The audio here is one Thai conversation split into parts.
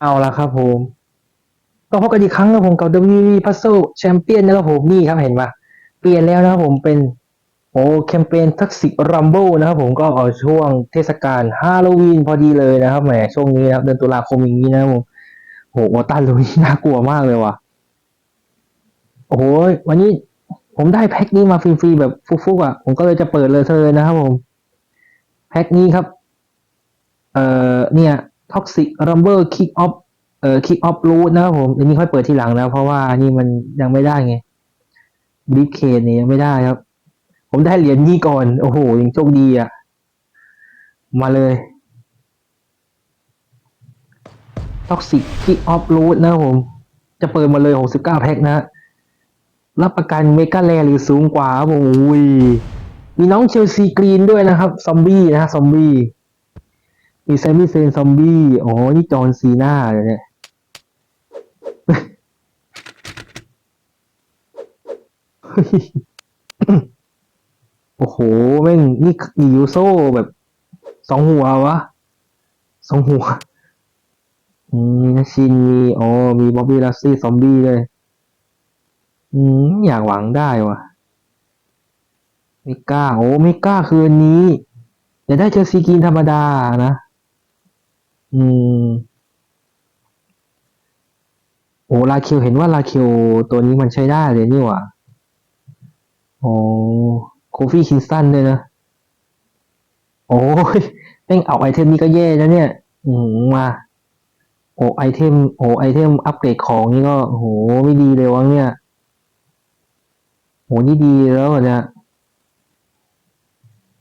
เอาละครับผม ก็พบกันอีกครั้งครับผมกับ WWE Puzzle Champion นะครับผมนี่ครับเห็นปะเปลี่ยนแล้วนะครับผมเป็นโอ้แคมเปญทักซิกรัมเบิลนะครับผมก็เอาช่วงเทศกาลฮาโลวีนพอดีเลยนะครับแหมช่วงนี้นะครับเดือนตุลาคมอย่างนี้นะครับผมโหวอตันลุยน่ากลัวมากเลยว่ะโอ้โหวันนี้ผมได้แพ็คนี้มาฟรีๆแบบฟุกๆอะผมก็เลยจะเปิดเลยเลยนะครับผม แพ็คนี้ครับ เอ่อเนี่ย Toxic Rumble Kick Off เอ่อ Kick Off Root นะครับผมอันนี้ค่อยเปิดทีหลังนะเพราะว่านี่มันยังไม่ได้ไงบลิฟเคนี่ยังไม่ได้ครับ ผมได้เหรียญนี้ก่อน โอ้โหยังโชคดีอะ มาเลย Toxic Kick Off Root นะครับผม จะเปิดมาเลย69แพ็คนะรับประกันเมกาแลหรือสูงกว่าครับผมอุ้ยมีน้องเชลซีกรีนด้วยนะครับ ซอมบี้นะฮะซอมบี้ มีแซมมี่เซนซอมบี้ อ๋อ นี่จอห์นซีนาเลยเนี่ย โอ้โห แม่ง นี่มียูโซ่แบบสองหัววะ สองหัว อืมมีชินมี อ๋อ มีบ๊อบบี้ลัสซี่ซอมบี้เลย อืม อยากหวังได้วะไม่กล้า โอ้ไม่กล้าคืนนี้ อย่าได้เจอซีกรีนธรรมดานะ อืม โอ้ลาคิวเห็นว่าลาคิวตัวนี้มันใช้ได้เลยนี่หว่าโอ้โคฟี่คินสตันด้วยนะ โอ้ยแม่งเอาไอเทมนี้ก็แย่แล้วเนี่ย อืมมาโอ้ไอเทม โอ้ไอเทมอัปเกรดของนี่ก็โหไม่ดีเลยวะเนี่ยโหนี่ดีแล้วอะเนี่ย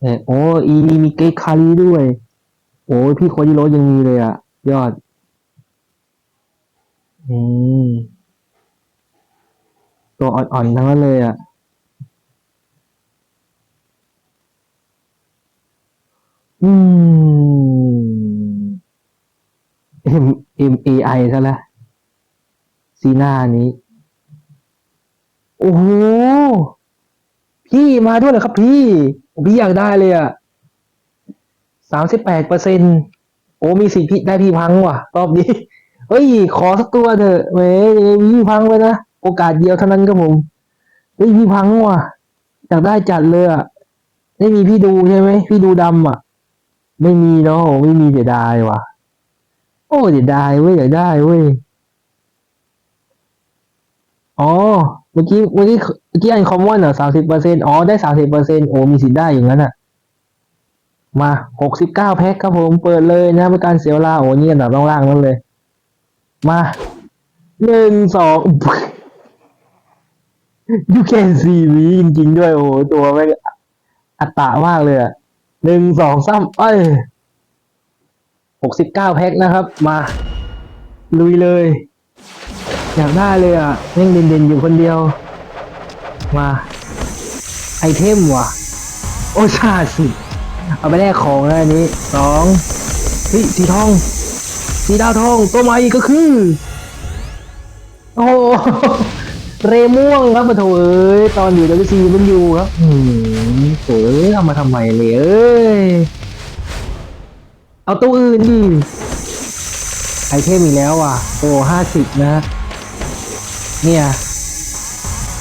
เนี่ยโอ้อีมีมีเกตคารีด้วย โอ้ยพี่โคจิโร่ยังมีเลยอะ ยอด อืม ตัวอ่อนๆทั้งนั้นเลยอะ อืม M M A I ซะแล้วซีหน้านี้ โอ้โห พี่มาด้วยเหรอครับพี่ผมพี่อยากได้เลยอะ สามสิบแปดเปอร์เซ็นโอ้มีสิทธิ์ได้พี่พังว่ะ รอบนี้ เฮ้ย ขอสักตัวเถอะเว้ยพี่พังไปนะ โอกาสเดียวเท่านั้นครับผมเฮ้ยพี่พังว่ะอยากได้จัดเลยอะไม่มีพี่ดูใช่ไหมพี่ดูดำอะ ไม่มีเนาะโอ้ไม่มีเสียดายว่ะ โอ้เสียดายเว้ยอยากได้เว้ยอ๋อเมื่อกี้เมื่อกี้เมื่อกี้อันคอมมอนอะสามสิบเปอร์เซ็นต์อ๋อได้สามสิบเปอร์เซ็นต์โอ้มีสิทธิ์ได้อย่างนั้นอะ มาหกสิบเก้าแพ็คครับผมเปิดเลยนะเป็นการเสียเวลาโอ้นี่อันดับล่างๆนั่นเลย มาหนึ่งสอง you can see me จริงๆ ด้วยโอ้โหตัวไม่งอัตตามากเลยอะหนึ่งสองสามเอ้ยหกสิบเก้าแพ็คนะครับ มา ลุยเลย อยากได้เลยอะแม่งเด่นๆ อยู่คนเดียว มา ไอเทมว่ะ โอ้ชาสิ เอาไปแลกของแล้วอันนี้สองเฮ้ยสีทอง สีดาวทองตัวใหม่ก็คือ โอ้เรม่วงครับมาโถเอ้ยตอนอยู่ดับซีมันอยู่ครับอืมเอ๋ยเอามาทำไมเลยเอ้ยเอาตัวอื่นดิไอเทมอีกแล้วอะ โอ้ห้าสิบนะ เนี่ย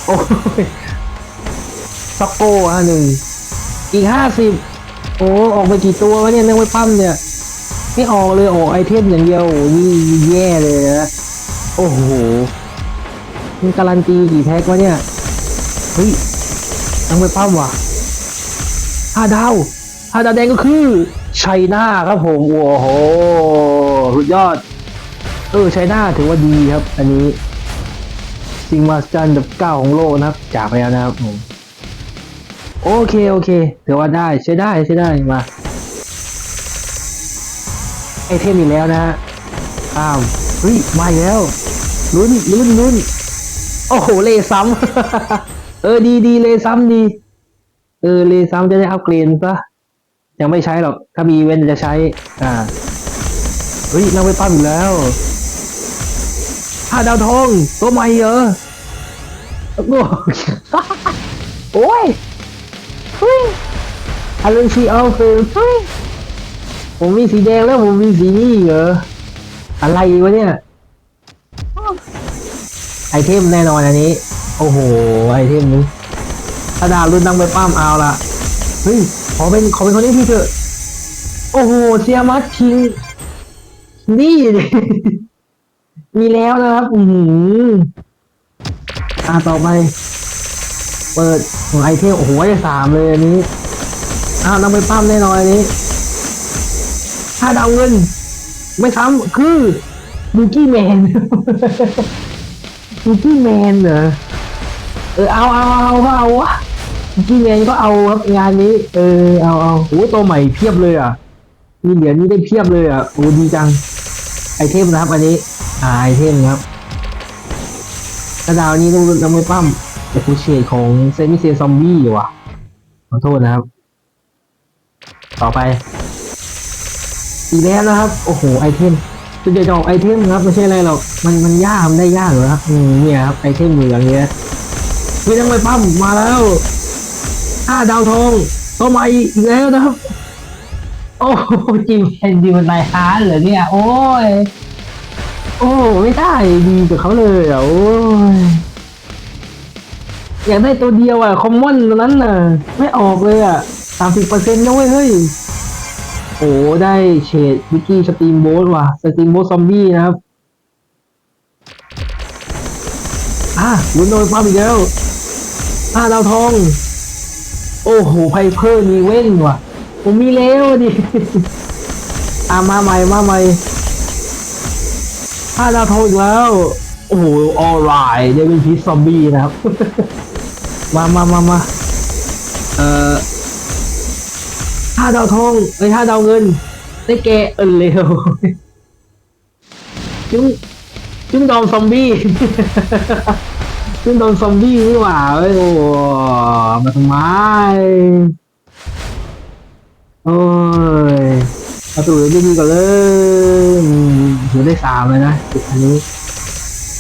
โอ้ยซ็อกโก้อะหนึ่งอีกห้าสิบ โอ้ออกไปกี่ตัววะเนี่ยนั่งไว้ปั้มเนี่ยไม่ออกเลยโอ้ไอเทมอย่างเดียวโอ้นี่แย่เลยนะโอ้โหมันการันตีกี่แพ็กวะเนี่ยเฮ้ยนั่งไว้ปั้มว่ะห้าดาวห้าดาวแดงก็คือชัยนาครับผมโอ้โหสุดยอด เออชัยนาถือว่าดีครับ อันนี้สิ่งมหัศจรรย์ดับเก้าของโลกนะครับจากไปแล้วนะครับผม โอเคโอเคถือว่าได้ใช้ได้ใช้ได้มาไอเทมอีกแล้วนะฮะข้ามเฮ้ยมาแล้วลุ้นลุ้นลุ้นโอ้โหเลซ้ำ เออดีดีเลซ้ำดี เออเลซ้ำจะได้อัปเกรดซะยังไม่ใช้หรอก ถ้ามีอีเว้นจะใช้ อ่า เฮ้ยนั่งไปปั้มอีกแล้วห้าดาวทอง ตัวใหม่เหรอ โอ้โหโอ้ยเฮ้ยอารมณ์สีเอาคือเฮ้ยผมมีสีแดงแล้วผมมีสีนี่เหรออะไรวะเนี่ยไอเทมแน่นอนอันนี้ โอ้โหไอเทมนี้ถ้าดาวรุ่นตั้งไปป้ามเอาละเฮ้ยขอเป็นขอเป็นคนนี้พี่เถอะโอ้โหเซียมัสคิงนี่ดิมีแล้วนะครับ อือหืออ่าต่อไป เปิดไอเทมโอ้โหได้สามเลยอันนี้อ้าวต้องไปปั้มแน่นอนอันนี้ถ้าดาวเงิน ไม่ซ้ำคือบูกี้แมนบูกี้แมนเหรอเออเอาเอาเอาก็เอาวะบูกี้แมนก็เอาครับงานนี้ เออเอาเอาโอ้ตัวใหม่เพียบเลยอะมีเหรียญนี้ได้เพียบเลยอะโอ้ดีจังไอเทมนะครับอันนี้อ่าไอเทมครับกระดาวนี้ต้องต้องไม่ปั้ม แต่คูเชดของเซมิเซซอมบี้อยู่อะ ขอโทษนะครับ ต่อไป อีกแล้วนะครับ โอ้โห ไอเทมจุดเด่นของไอเทมครับ ไม่ใช่อะไรหรอก มันมันยากมันได้ยากเหรอครับเนี่ยครับ ไอเทมเหลืองเนี้ยมีทั้งไปปั้มมาแล้วห้าดาวทองตัวใหม่อีกแล้วนะครับ โอ้โหจริงแอนดีมันนายฮาร์ดเหรอเนี่ย โอ้ย โอ้ ไม่ได้ดีกับเขาเลยอะโอ้ย อยากได้ตัวเดียวอะคอมมอนตัวนั้นน่ะ ไม่ออกเลยอะสามสิบเปอร์เซ็นต์นะเว้ยเฮ้ยโอ้ได้เฉดวิกกี้สตรีมโบสว่ะสตรีมโบสซอมบี้นะครับอะลุ้นโดนปั๊มอีกแล้วห้าดาวทอง โอ้โหไพเพอร์มีเว้นว่ะ ผมมีแล้วดิอะมาใหม่มาใหม่ห้าดาวทองอีกแล้ว โอ้โหออไรเดวินพีซอมบี้นะครับ มามามามาเอ่อห้าดาวทองเอ้ยห้าดาวเงิน ได้แกเออเร็วจุ้งจุ้งดอมซอมบี้จุ้งดอมซอมบี้นี่หว่าเอ้ยโอ้มาทำไมโอ้ยเอาตัวดีดีๆก่อนเลยถือได้สามเลยนะจุดอันนี้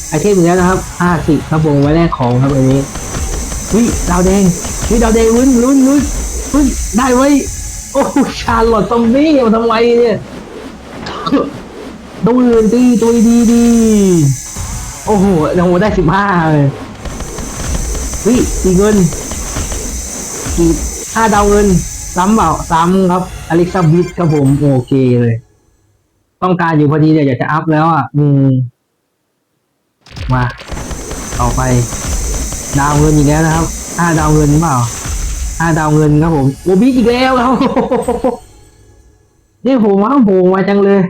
ไอเทมอีกแล้วนะครับห้าสิบครับผมไว้แรกของครับอันนี้วิดาวแดงวิดาวแดงลุ้นลุ้นลุ้นลุ้นได้ไว้โอ้ชาลอตซอมบี้มาทำไมเนี่ยตัวอื่นดีตัวดีดีโอ้โหโอ้โหได้สิบห้าเลยวิสีเงินกีห้าดาวเงินซ้ำเปล่าซ้ำครับอเล็กซ่าบิทครับผมโอเคเลย ต้องการอยู่พอดีเดี๋ยวอยากจะอัพแล้วอะ อืม มา ต่อไป ดาวเงินอีกแล้วนะครับห้าดาวเงินเปล่าห้าดาวเงินครับผมโอบิอีกแล้วครับนี่ผมว่าโผล่มาจังเลย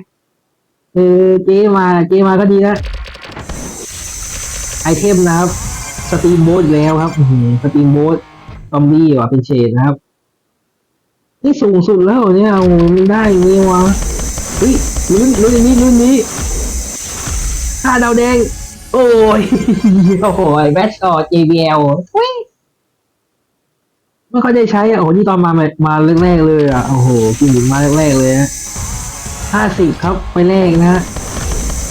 เออเจมาเจมาก็ดีนะไอเทมนะครับสตรีมโบสแล้วครับอืสตรีมโบสซอมบี้ว่ะเป็นเฉดนะครับ นี่สูงสุดแล้วเนี่ยโอ้โหมันได้อย่างนี้วะเฮ้ยลุ้นลุ้นอันนี้ลุ้นนี้ห้าดาวแดง โอ้ย โอ้โหแบทชอต JBL อุ๊ยไม่ค่อยได้ใช้อะโอ้โหนี่ตอนมามาแรกๆเลยอะโอ้โหกินมาแรกๆเลยฮะห้าสิบครับไปแรกนะฮะ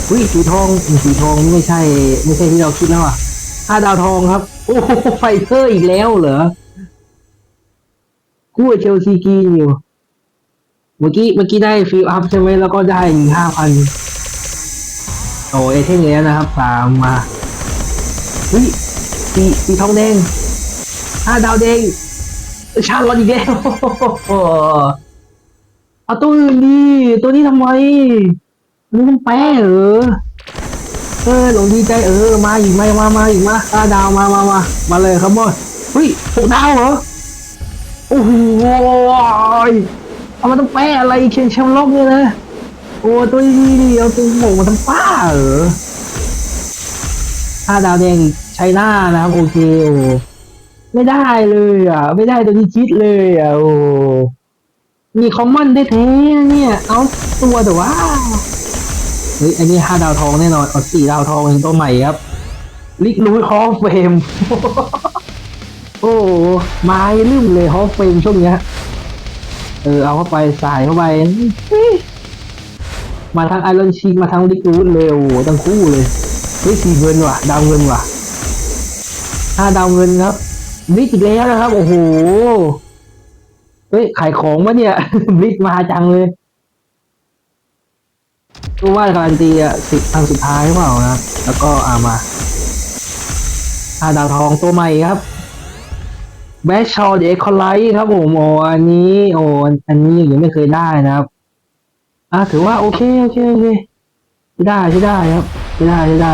อุ้ยสีทองสีทองไม่ใช่ ไม่ใช่ที่เราคิดแล้วอะห้าดาวทองครับ โอ้โหไฟเซอร์อีกแล้วเหรอกู้เชลซีกินอยู่ เมื่อกี้เมื่อกี้ได้ฟิลอัพใช่ไหมแล้วก็ได้อีกห้าพัน โอ้เอเทนแล้วนะครับตามมาเฮ้ยสีสีทองแดงห้าดาวแดงชาลอตอีกแล้วเอาตัวอื่นดีตัวนี้ทำไมนี่มันแป้เหรอเออหลงดีใจเออมาอีกมามามาอีกมาห้าดาวมามามามาเลยครับบอยเฮ้ยหกดาวเหรอโอ้โหเอามาต้องแป้อะไรเชนแชมป์โลกเนี่ยนะ โอ้ตัวนี้ดีเอาตัวหมงมาทำป้าเหรอห้าดาวแดงใช้หน้านะครับโอเคโอ้ไม่ได้เลยอะ ไม่ได้ตัวที่คิดเลยอะโอ้มีคอมมอนได้แท้เนี่ย เอาตัวแต่ว่าเฮ้ยอันนี้ห้าดาวทองแน่นอนเอาสี่ดาวทองเป็นตัวใหม่ครับลิกลูดฮอฟเฟมโอ้ไม้ลืมเลยฮอฟเฟมช่วงเนี้ยเออเอาเข้าไปใส่เข้าไป มาทางไอรอนชิงมาทางลิกูดเลยโอ้โหทั้งคู่เลยเฮ้ยสีเงินว่ะดาวเงินว่ะห้าดาวเงินครับบลิกอีกแล้วนะครับ โอ้โหเฮ้ยขายของวะเนี่ยบลิกมาจังเลยรู้ว่าการันตีอะสิบทางสุดท้ายหรือเปล่านะแล้วก็อามาห้าดาวทองตัวใหม่ครับแบชชอเดคอไลท์ครับผมโอ้อันนี้ โอ้อันนี้ยังไม่เคยได้นะครับ อะถือว่าโอเคโอเคโอเคใช้ได้ใช้ได้ครับใช้ได้ใช้ได้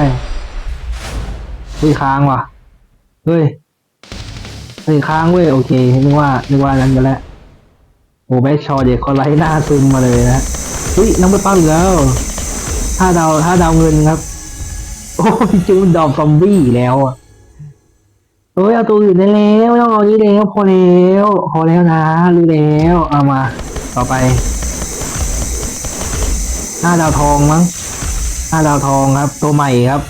เฮ้ยค้างว่ะเฮ้ยเฮ้ยค้างเว้ยโอเคนึกว่านึกว่านั้นไปแล้วโอ้แบชชอเด็กคอไลท์หน้าซึมมาเลยนะเฮ้ยน้ำไปปั้มอีกแล้วห้าดาวห้าดาวเงินครับ โอ้ยจูนดอกซอมบี้แล้วอะเฮ้ยเอาตัวอื่นได้แล้วไม่ต้องเอานี้แล้วพอแล้วพอแล้วนะรู้แล้วเอามา ต่อไป ห้าดาวทองมั้งห้าดาวทองครับ ตัวใหม่ครับ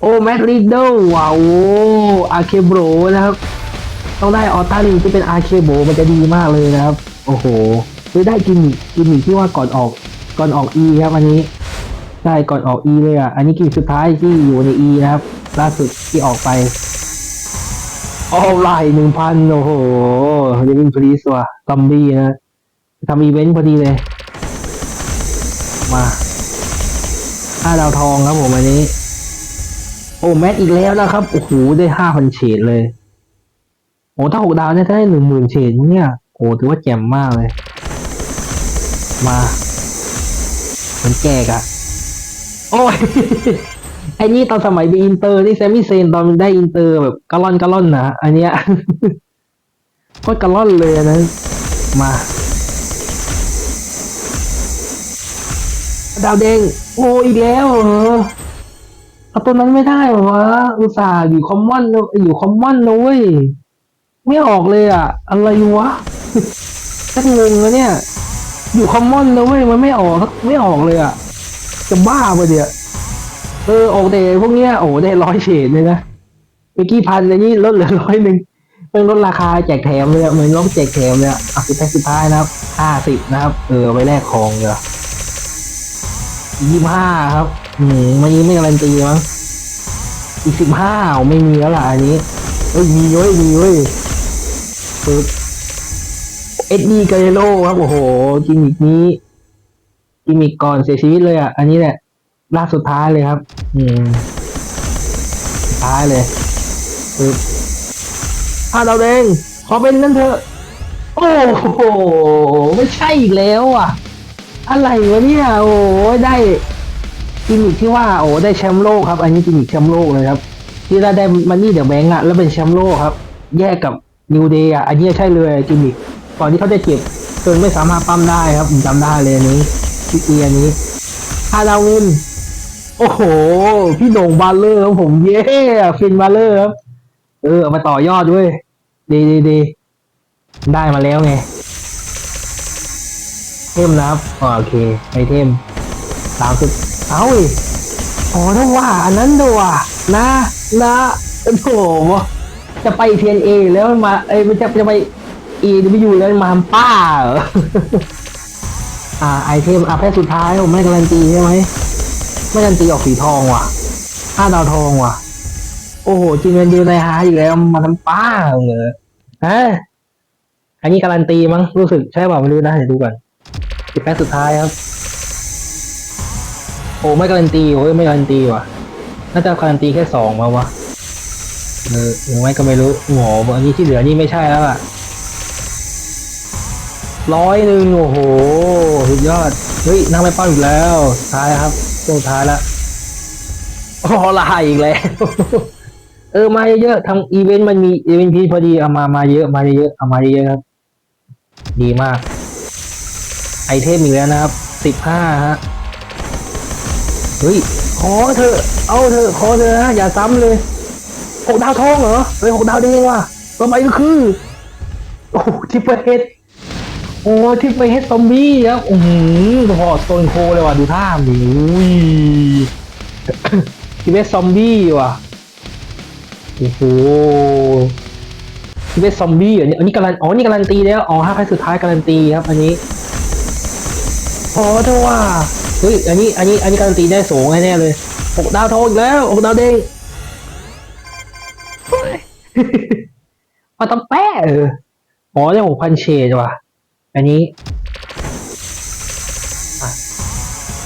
โอ้แมทริดเดิลว้าวอาเคโบรนะครับ ต้องได้ออต้าลิงที่เป็นอาเคโบมันจะดีมากเลยนะครับ โอ้โหไม่ได้กินมิกินมิที่ว่าก่อนออกก่อนออกอีครับอันนี้ใช่ก่อนออกอีเลยอะ อันนี้กินสุดท้ายที่อยู่ในอีนะครับ ล่าสุดที่ออกไปออไลน์หนึ่งพันโอ้โหเดวินพลีสว่ะซอมบี้นะทำอีเวนต์พอดีเลย มาห้าดาวทองครับผมอันนี้ โอ้แมทอีกแล้วนะครับโอ้โหได้ห้าพันเฉดเลยโอ้ถ้าหกดาวเนี่ยถ้าได้หนึ่งหมื่นเฉดเนี่ยโอ้ถือว่าแจ่มมากเลย มามันแจกอะโอ้ยไอ้นี่ตอนสมัยไปอินเตอร์นี่แซมมี่เซนตอนได้อินเตอร์แบบกะล่อนกะล่อนนะอันเนี้ยโคตรกะล่อนเลยนะมา ดาวเด้งโอ้อีกแล้วเหรอเอาตัวนั้นไม่ได้เหรอวะอุตส่าห์อยู่คอมมอนอยู่คอมมอนนะเว้ยไม่ออกเลยอะ อะไรวะชักงงแล้วเนี่ย อยู่คอมมอนนะเว้ยมันไม่ออกไม่ออกเลยอะ จะบ้าปะเดี๋ยวเออออกแต่พวกเนี้ยโอ้ได้ร้อยเฉดเลยนะเมื่อกี้พันเลยนี่ลดเหลือร้อยหนึ่งเป็นลดราคาแจกแถมเลยเหมือนลดแจกแถมเลยอะอะสุดท้ายสุดท้ายนะครับห้าสิบนะครับ เออไปแลกของเลย ยี่ห้าครับอืมมันยังไม่การันตีมั้งอีกสิบห้าไม่มีแล้วล่ะอันนี้เอ้ยมีเว้ยมีเว้ยปึ๊บเอ็ดดี้กาเรโลครับโอ้โหกิมมิกนี้กิมมิกก่อนเสียชีวิตเลยอะ อันนี้แหละล่าสุดท้ายเลยครับ อืมสุดท้ายเลยปึ๊บอ่าเราเองขอเป็นนั่นเถอะ โอ้โห ไม่ใช่อีกแล้วอะ อะไรวะเนี่ยโอ้ยได้กิมมิคที่ว่าโอ้ได้แชมป์โลกครับ อันนี้กิมมิคแชมป์โลกเลยครับ ที่ได้ได้มันนี่เดี๋ยวแบงก์อะแล้วเป็นแชมป์โลกครับ แยกกับนิวเดย์อะอันนี้ใช่เลยกิมมิคก่อนที่เขาจะเจ็บจนไม่สามารถปั้มได้ครับผมจำได้เลยอันนี้ที่เอียนี้ฮาดาวินโอ้โห พี่โด่งบาลเลอร์ครับผมเย้ฟินบาลเลอร์ครับเออเอามาต่อยอดด้วยดีดีดีได้มาแล้วไง ทมนะครับอ่าโอเคไอเทมสามสิบเอาอีกอ๋อถ้าว่า อันนั้นด้วยว่ะนะนะโอ้โหจะไปเทียนเอแล้วมาเอ้ยมันจะจะไปเอวิยูแล้วมาทำป้าเหรออ่าไอเทมอะแพ้สุดท้ายผมไม่การันตีใช่ไหมไม่การันตีออกสีทองว่ะห้าดาวทองว่ะ โอ้โหจริงเงินเดีในฮาอีกแล้วมาทำป้าเหรอฮะอันนี้การันตีมั้งรู้สึกใช่เปล่าไม่รู้นะเดี๋ยวดูก่อน สิบแปดสุดท้ายครับ โอ้ไม่การันตีโอ้ยไม่การันตีว่ะ น่าจะการันตีแค่สองมาวะเออหรือไม่ก็ไม่รู้โอ้โหอันนี้ที่เหลือนี่ไม่ใช่แล้วอะร้อยหนึ่งโอ้โหสุดยอด เฮ้ยนั่งไม่ป้าอีกแล้วท้ายครับช่วงท้ายละโอ้ลายอีกแล้ว เออมาเยอะๆทำอีเวนต์มันมีอีเวนต์พีพอดีเอามามาเยอะมาเยอะเอามาเยอะๆครับ ดีมาก ไอเทมอีกแล้วนะครับสิบห้าฮะ เฮ้ย ขอเถอเอาเถอขอเถอะนะอย่าซ้ำเลยหกดาวทองเหรอเฮ้ยหกดาวดีว่ะต่อไปก็คือ โอ้ทิปเปอร์เฮดโอ้ทิปเปอร์เฮดซอมบี้ครับอือหือพอสโตนโคเลยว่ะ ดูท่าหนีทิปเปอร์ซอมบี้ว่ะ โอ้โหทิปเปอร์ซอมบี้อันนี้อันนี้การันอ๋อ นี่การันตีแล้ว อ๋อห้าไฟล์สุดท้ายการันตีครับ อันนี้ พอเถอะว่าเฮ้ยอันนี้อันนี้อันนี้การันตีได้สูงแน่ๆเลยหกดาวทองอีกแล้วหกดาวเด้งเฮ้ยมาต้องแป้เอออ๋อได้หกพันเชดว่ะ อันนี้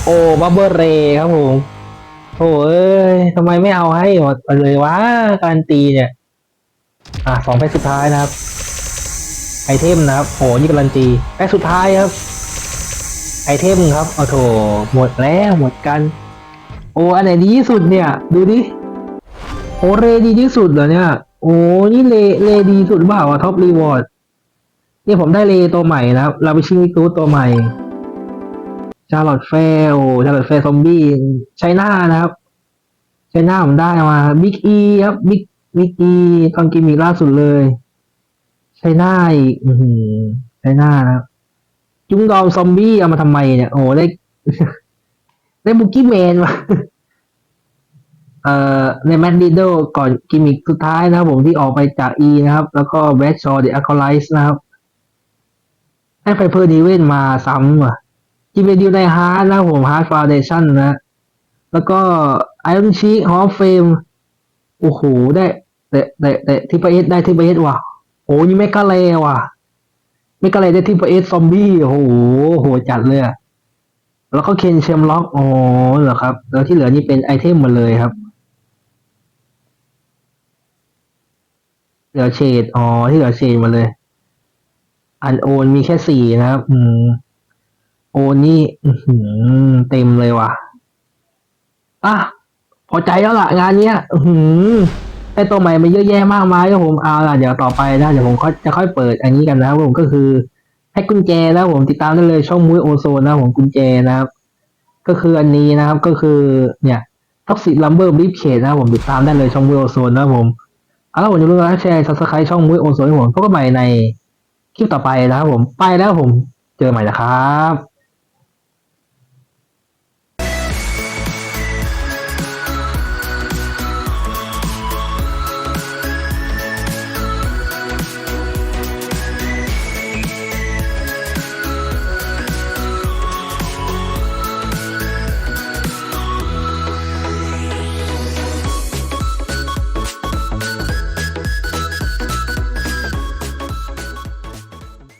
โอ้บับเบิลเรครับผมโอ้เอ้ยทำไมไม่เอาให้หมดไปเลยวะการนตีเนี่ย อะสองแพ็คสุดท้ายนะครับ ไอเทมนะครับโอ้นี่การันตีแพ็คสุดท้ายครับ ไอเทมครับเอาโถหมดแล้วหมดกัน โอ้อันไหนดีที่สุดเนี่ย ดูดิโอ้เรดีที่สุดเหรอเนี่ย โอ้นี่เลเลดีสุดเปล่าวะท็อปรีวอร์ดเนี่ยผมได้เลตัวใหม่นะครับลาบิชิมิตูตัวใหม่ชาร์ลอตแฟร์โอ้ชาร์ลอตแฟร์ซอมบี้ไชน่านะครับไชน่าผมได้มาบิ๊กอีครับบิ๊กบิ๊กอีตอนกิมมิล่าสุดเลยไชน่าอีกอือหือไชน่านะครับ จุงดอมซอมบี้เอามาทำไมเนี่ย โอ้ได้ ได้บุกี้แมนมาเอ่อในแมดดิโดก่อนกิมมิกสุดท้ายนะครับผมที่ออกไปจาก E นะครับ แล้วก็แบทชอร์เดอะคอไลส์นะครับให้ไฟเพอร์ดีเวนมาซ้ำว่ะจิมเบดิวในฮาร์ดนะครับผมฮาร์ดฟาวเดชั่นนะ แล้วก็ไอรอนชีฮอลเฟมโอ้โห ได้ แต่แต่แต่ทิปเอสได้ทิปเอสว่ะโอ้นี่ไม่กะเลว่ะ ไม่กะเลได้ทิปเอสซอมบี้โอ้โหโหจัดเลยอะแล้วก็เคนเชมล็อกอ๋อเหรอครับ แล้วที่เหลือนี่เป็นไอเทมหมดเลยครับ เหลือเชดอ๋อที่เหลือเชดมาเลย อันโอนมีแค่สี่นะครับ อืม โอนนี่เต็มเลยว่ะอะพอใจแล้วล่ะ งานเนี้ย อื้อ หือตัวใหม่มาเยอะแยะมากมายครับผมเอาล่ะเดี๋ยวต่อไปนะเดี๋ยวผมก็จะค่อยเปิดอันนี้กันนะครับผมก็คือให้กุญแจแล้วผมติดตามได้เลยช่องมุ้ยโอโซนนะผมกุญแจนะครับ ก็คืออันนี้นะครับก็คือเนี่ยท็อกซิลัมเบอร์บลิฟเคนะผมติดตามได้เลยช่องมุ้ยโอโซนนะผมเอาล่ะผมจะรู้นะแชร์ซับสไครต์ช่องมุ้ยโอโซนผมพบกันใหม่ในคลิปต่อไปนะครับผมไปแล้วผมเจอใหม่นะครับ